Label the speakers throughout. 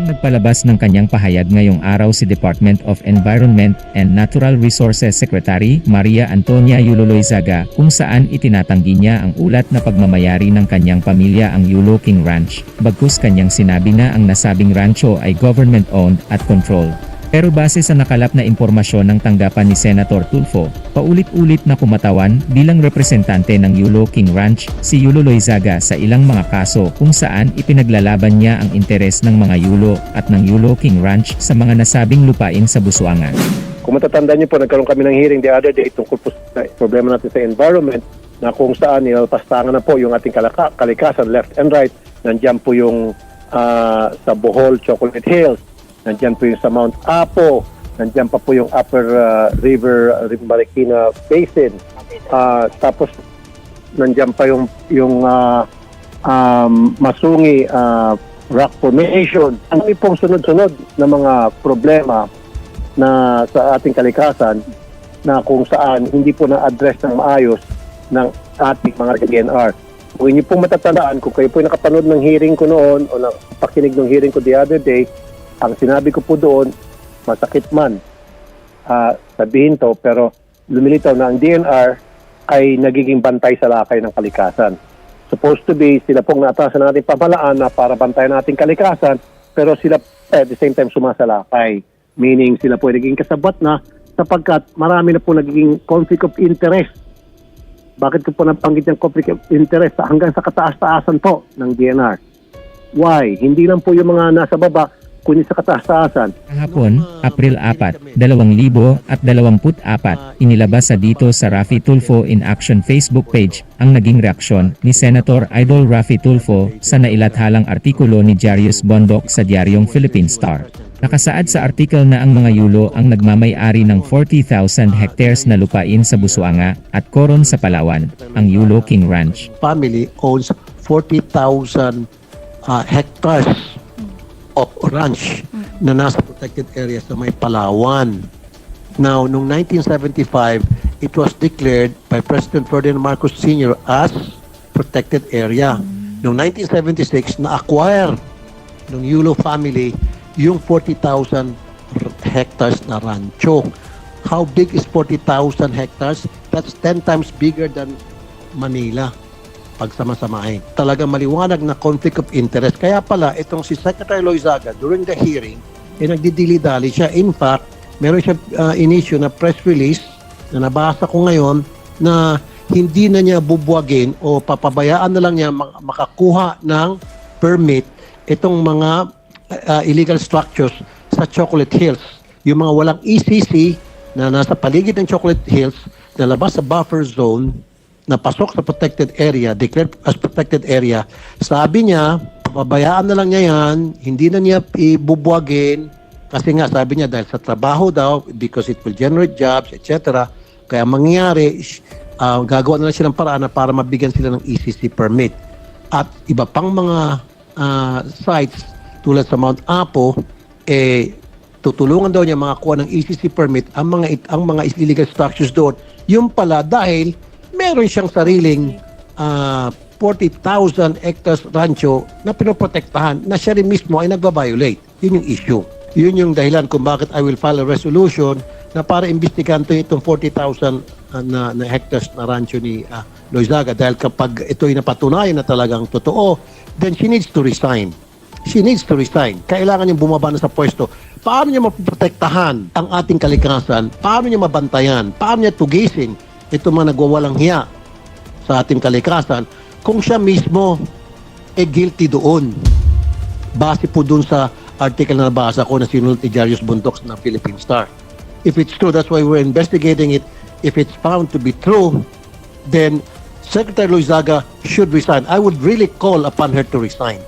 Speaker 1: Nagpalabas ng kanyang pahayag ngayong araw si Department of Environment and Natural Resources Secretary Maria Antonia Yuloloizaga kung saan itinatanggi niya ang ulat na pagmamayari ng kanyang pamilya ang Yulo King Ranch, bagkus kanyang sinabi na ang nasabing rancho ay government-owned at controlled. Pero base sa nakalap na impormasyon ng tanggapan ni Senator Tulfo, paulit-ulit na kumatawan bilang representante ng Yulo King Ranch si Yulo Loizaga sa ilang mga kaso kung saan ipinaglalaban niya ang interes ng mga Yulo at ng Yulo King Ranch sa mga nasabing lupain sa Busuanga.
Speaker 2: Kung matatandaan niyo po, nagkaroon kami ng hearing the other day tungkol po sa problema natin sa environment na kung saan nilalpastangan na po yung ating kalaka, kalikasan left and right. Nandiyan po yung ah, sa Bohol, Chocolate Hills. Nandiyan po yung sa Mount Apo. Nandiyan pa po yung Upper ah, River, uh, Marikina Basin. Ah, tapos nandiyan pa yung yung ah, um, Masungi ah, Rock Formation. Ang dami pong sunod-sunod na mga problema na sa ating kalikasan na kung saan hindi po na-address ng maayos ng ating mga DNR. Kung inyo pong matatandaan, kung kayo po nakapanood ng hearing ko noon o napakinig ng hearing ko the other day, ang sinabi ko po doon, masakit man ah, sabihin to, pero lumilitaw na ang DNR ay nagiging bantay sa lakay ng kalikasan. Supposed to be, sila pong naatasan ng ating pamalaan na para bantayan nating kalikasan, pero sila at the same time sumasalakay. Meaning, sila po ay naging kasabot na sapagkat marami na po nagiging conflict of interest. Bakit ko po nabanggit yung conflict of interest hanggang sa kataas-taasan po ng DNR? Why? Hindi lang po yung mga nasa baba, kundi sa kataas-taasan.
Speaker 1: Kahapon, April 4, 2024, inilabas sa dito sa Rafi Tulfo in Action Facebook page ang naging reaksyon ni Senator Idol Rafi Tulfo sa nailathalang artikulo ni Jarius Bondok sa diaryong Philippine Star. Nakasaad sa article na ang mga yulo ang nagmamay-ari ng 40,000 hectares na lupain sa Busuanga at Coron sa Palawan, ang Yulo King Ranch.
Speaker 3: family owns 40,000 uh, hectares of ranch na nasa protected area sa may Palawan. Now, noong 1975, it was declared by President Ferdinand Marcos Sr. as protected area. Noong 1976, na-acquire ng Yulo family yung 40,000 r- hectares na rancho. How big is 40,000 hectares? That's 10 times bigger than Manila pagsamasamahin. Talaga maliwanag na conflict of interest. Kaya pala, itong si Secretary Loizaga, during the hearing, eh, nagdidili-dali siya. In fact, meron siya uh, in-issue na press release na nabasa ko ngayon na hindi na niya bubuwagin o papabayaan na lang niya mak- makakuha ng permit itong mga uh, illegal structures sa Chocolate Hills. Yung mga walang ECC na nasa paligid ng Chocolate Hills, na labas sa buffer zone, na pasok sa protected area, declared as protected area, sabi niya, pabayaan na lang niya yan, hindi na niya ibubuwagin, kasi nga sabi niya dahil sa trabaho daw, because it will generate jobs, etc. Kaya mangyayari, ah, gagawa na lang siya ng paraan na para mabigyan sila ng ECC permit. At iba pang mga ah, sites tulad sa Mount Apo, eh, tutulungan daw niya makakuha ng ECC permit ang mga ang mga illegal structures doon. Yung pala dahil meron siyang sariling ah, 40,000 hectares rancho na pinoprotektahan na siya rin mismo ay nagba-violate. Yun yung issue. Yun yung dahilan kung bakit I will file a resolution na para imbestigahan to itong 40,000 ah, na, na hectares na rancho ni ah, Loizaga dahil kapag ito'y napatunayan na talagang totoo, then she needs to resign. She needs to resign. Kailangan niyang bumaba na sa pwesto. Paano niya maprotektahan ang ating kalikasan? Paano niya mabantayan? Paano niya tugisin ito mga nagwawalang hiya sa ating kalikasan kung siya mismo e guilty doon? Base po doon sa article na nabasa ko na sinunod ni Jarius Buntok ng Philippine Star. If it's true, that's why we're investigating it. If it's found to be true, then Secretary Loizaga should resign. I would really call upon her to resign.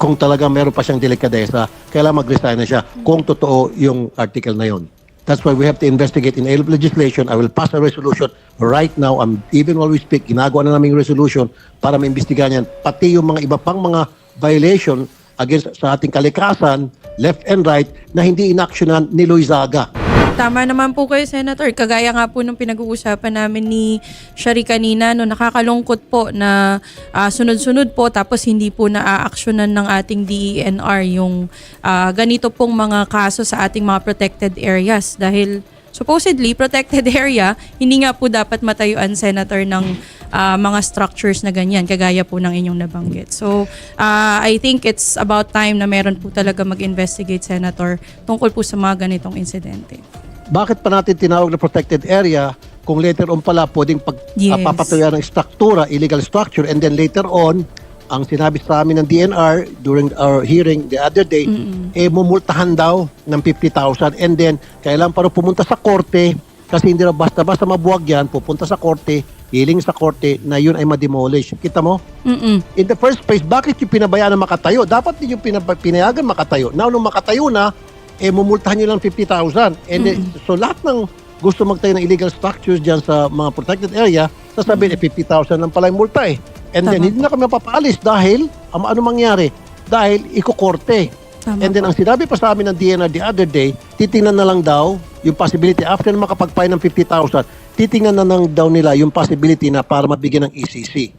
Speaker 3: Kung talaga meron pa siyang delikadesa, kailangan mag-resign na siya kung totoo yung article na yon. That's why we have to investigate in legislation. I will pass a resolution right now. Um, even while we speak, ginagawa na namin resolution para maimbestigahan yan. Pati yung mga iba pang mga violation against sa ating kalikasan, left and right, na hindi inaksyonan ni Loizaga.
Speaker 4: Tama naman po kayo, Senator. Kagaya nga po nung pinag-uusapan namin ni Shari kanina, no, nakakalungkot po na ah, sunod-sunod po tapos hindi po naaaksyonan ng ating DENR yung ah, ganito pong mga kaso sa ating mga protected areas dahil supposedly protected area, hindi nga po dapat matayuan, Senator, ng ah, mga structures na ganyan, kagaya po ng inyong nabanggit. So, ah, I think it's about time na meron po talaga mag-investigate, Senator, tungkol po sa mga ganitong insidente.
Speaker 3: Bakit pa natin tinawag na protected area kung later on pala pwedeng pag
Speaker 4: Yes.
Speaker 3: ah, papatuyan ng struktura, illegal structure, and then later on, ang sinabi sa amin ng DNR during our hearing the other day, eh mumultahan daw ng 50,000 and then kailan para pumunta sa korte kasi hindi na basta-basta mabuwag yan, pupunta sa korte, hiling sa korte na yun ay ma-demolish. Kita mo?
Speaker 4: Mm-mm.
Speaker 3: In the first place, bakit yung pinabayaan na makatayo? Dapat din yung pinab- pinayagan makatayo. Now, nung makatayo na, eh, mumultahan nyo lang 50,000. And then, so, lahat ng gusto magtayo ng illegal structures dyan sa mga protected area, sasabihin, eh, 50,000 lang pala yung multa eh. And then,
Speaker 4: Tama
Speaker 3: hindi na kami mapapaalis dahil, um, ano mangyari? Dahil, ikukorte.
Speaker 4: Tama
Speaker 3: And then,
Speaker 4: po.
Speaker 3: ang sinabi pa sa amin ng DNR the other day, titingnan na lang daw yung possibility, after na makapagpay ng 50,000, titingnan na lang daw nila yung possibility na para mabigyan ng ECC.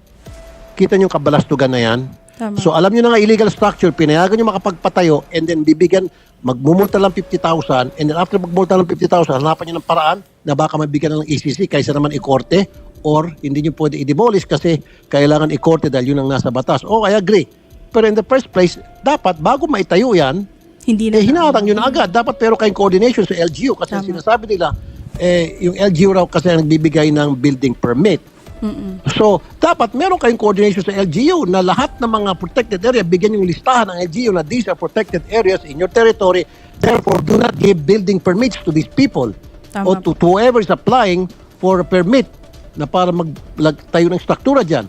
Speaker 3: Kita niyo yung kabalastugan na yan?
Speaker 4: Tama.
Speaker 3: So alam niyo na nga illegal structure, pinayagan niyo makapagpatayo and then bibigyan, magmumulta lang 50,000 and then after magmulta lang 50,000, hanapan niyo ng paraan na baka mabigyan na ng ECC kaysa naman ikorte or hindi niyo pwede i-demolish kasi kailangan ikorte dahil yun ang nasa batas. Oh, I agree. Pero in the first place, dapat bago maitayo yan,
Speaker 4: hindi na
Speaker 3: eh, hinarang yun agad. Dapat pero kayong coordination sa LGU kasi
Speaker 4: Tama.
Speaker 3: sinasabi nila, eh, yung LGU raw kasi ang nagbibigay ng building permit.
Speaker 4: Mm-mm.
Speaker 3: So, dapat meron kayong coordination sa LGU na lahat ng mga protected area, bigyan yung listahan ng LGU na these are protected areas in your territory. Therefore, do not give building permits to these people
Speaker 4: Tama
Speaker 3: or to, to whoever is applying for a permit na para magtayo ng struktura dyan.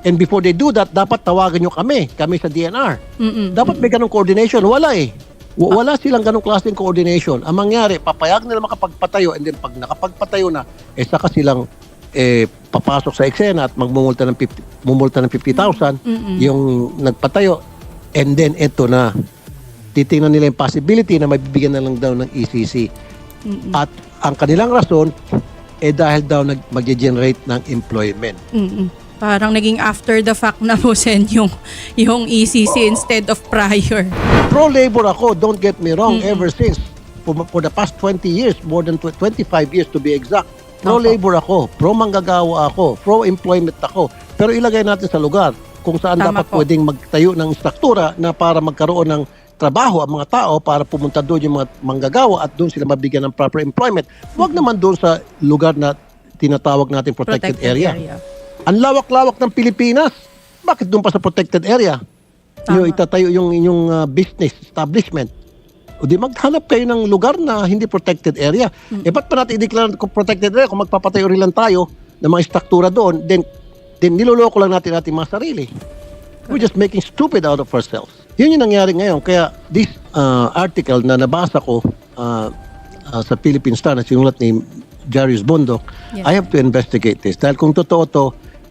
Speaker 3: And before they do that, dapat tawagan nyo kami, kami sa DNR.
Speaker 4: Mm-mm.
Speaker 3: Dapat may ganong coordination. Wala eh. W- Wala silang ganong klaseng coordination. Ang mangyari, papayag nila makapagpatayo and then pag nakapagpatayo na, eh saka silang eh, papasok sa eksena at magmumulta ng 50, mumulta ng 50,000 yung nagpatayo. And then ito na, titingnan nila yung possibility na mabibigyan na lang daw ng ECC. At ang kanilang rason, eh dahil daw nag, mag-generate ng employment.
Speaker 4: Mm-mm. Parang naging after the fact na po sen yung, yung ECC instead of prior.
Speaker 3: pro-labor ako, don't get me wrong, ever since. For, for the past 20 years, more than tw- 25 years to be exact. Pro-labor ako, pro-manggagawa ako, pro-employment ako. Pero ilagay natin sa lugar kung saan
Speaker 4: Tama
Speaker 3: dapat
Speaker 4: po.
Speaker 3: pwedeng magtayo ng struktura na para magkaroon ng trabaho ang mga tao para pumunta doon yung mga manggagawa at doon sila mabigyan ng proper employment. Huwag naman doon sa lugar na tinatawag natin protected, area. Ang lawak-lawak ng Pilipinas. Bakit doon pa sa protected area?
Speaker 4: Tama.
Speaker 3: Yung itatayo yung inyong uh, business establishment. O di maghanap kayo ng lugar na hindi protected area. Eh ba't pa natin i-declare protected area kung magpapatayo rin lang tayo ng mga struktura doon, then, then niloloko lang natin ating mga sarili. We're just making stupid out of ourselves. Yun yung nangyari ngayon. Kaya this uh, article na nabasa ko uh, uh, sa Philippine Star na sinulat ni Jarius Bundok,
Speaker 4: Yes.
Speaker 3: I have to investigate this. Dahil kung totoo to,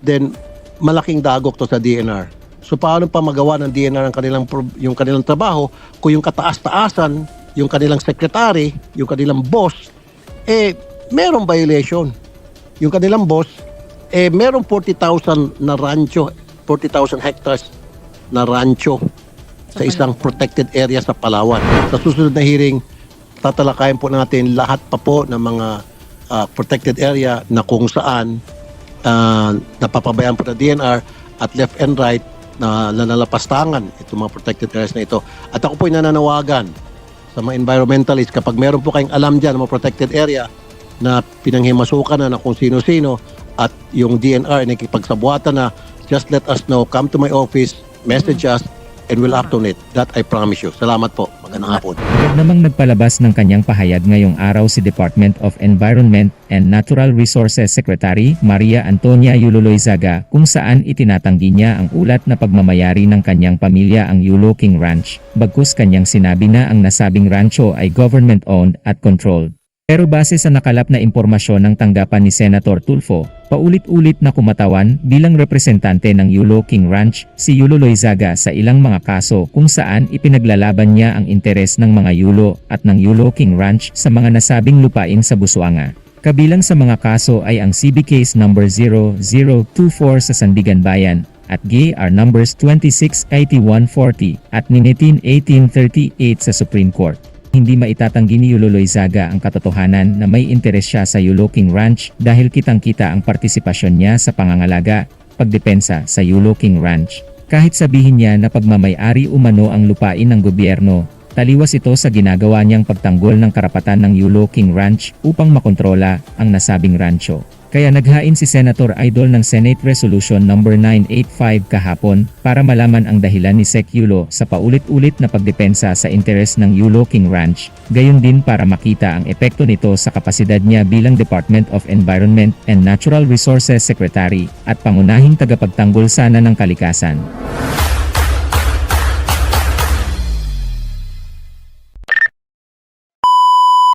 Speaker 3: then malaking dagok to sa DNR. So paano pa magawa ng DNR ang kanilang yung kanilang trabaho kung yung kataas-taasan, yung kanilang secretary, yung kanilang boss, eh merong violation. Yung kanilang boss, eh merong 40,000 na rancho, 40,000 hectares na rancho sa isang protected area sa Palawan. Sa susunod na hearing, tatalakayin po natin lahat pa po ng mga ah, protected area na kung saan ah, napapabayaan po ng DNR at left and right na nanalapastangan itong mga protected areas na ito. At ako po ay nananawagan sa mga environmentalists kapag meron po kayong alam dyan mga protected area na pinanghimasukan na na kung sino-sino at yung DNR ay nakipagsabuatan na just let us know, come to my office, message us, and we'll act on it. That I promise you. Salamat po. Magandang hapon.
Speaker 1: Namang nagpalabas ng kanyang pahayag ngayong araw si Department of Environment and Natural Resources Secretary Maria Antonia Yululoizaga kung saan itinatanggi niya ang ulat na pagmamayari ng kanyang pamilya ang Yulo King Ranch, bagkus kanyang sinabi na ang nasabing rancho ay government-owned at controlled. Pero base sa nakalap na impormasyon ng tanggapan ni Senator Tulfo, paulit-ulit na kumatawan bilang representante ng Yulo King Ranch si Yulo Loizaga sa ilang mga kaso kung saan ipinaglalaban niya ang interes ng mga Yulo at ng Yulo King Ranch sa mga nasabing lupain sa Busuanga. Kabilang sa mga kaso ay ang CB case number 0024 sa Sandigan Bayan at GAR numbers 268140 at 191838 sa Supreme Court. Hindi maitatanggi ni Yulo Loizaga ang katotohanan na may interes siya sa Yulo King Ranch dahil kitang-kita ang partisipasyon niya sa pangangalaga, pagdepensa sa Yulo King Ranch. Kahit sabihin niya na pagmamayari umano ang lupain ng gobyerno, taliwas ito sa ginagawa niyang pagtanggol ng karapatan ng Yulo King Ranch upang makontrola ang nasabing rancho. Kaya naghain si Senator Idol ng Senate Resolution No. 985 kahapon para malaman ang dahilan ni Sec Yulo sa paulit-ulit na pagdepensa sa interes ng Yulo King Ranch, gayon din para makita ang epekto nito sa kapasidad niya bilang Department of Environment and Natural Resources Secretary at pangunahing tagapagtanggol sana ng kalikasan.